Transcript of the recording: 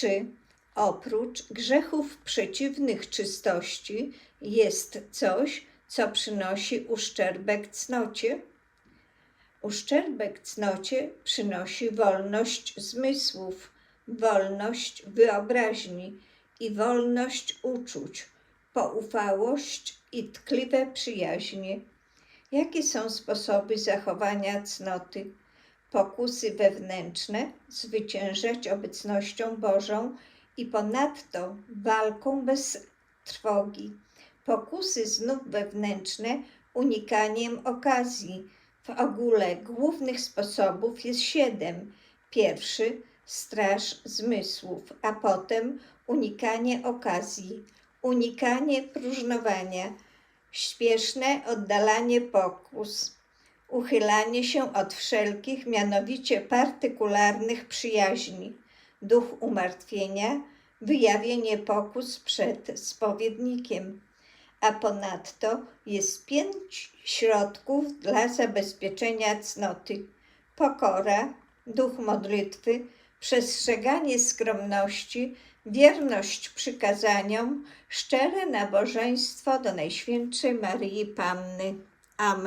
Czy oprócz grzechów przeciwnych czystości jest coś, co przynosi uszczerbek cnocie? Uszczerbek cnocie przynosi wolność zmysłów, wolność wyobraźni i wolność uczuć, poufałość i tkliwe przyjaźnie. Jakie są sposoby zachowania cnoty? Pokusy wewnętrzne zwyciężać obecnością Bożą i ponadto walką bez trwogi. Pokusy znów wewnętrzne unikaniem okazji. W ogóle głównych sposobów jest siedem. Pierwszy straż zmysłów, a potem unikanie okazji, unikanie próżnowania, śpieszne oddalanie pokus, uchylanie się od wszelkich, mianowicie partykularnych przyjaźni, duch umartwienia, wyjawienie pokus przed spowiednikiem. A ponadto jest pięć środków dla zabezpieczenia cnoty: pokora, duch modlitwy, przestrzeganie skromności, wierność przykazaniom, szczere nabożeństwo do Najświętszej Maryi Panny. Amen.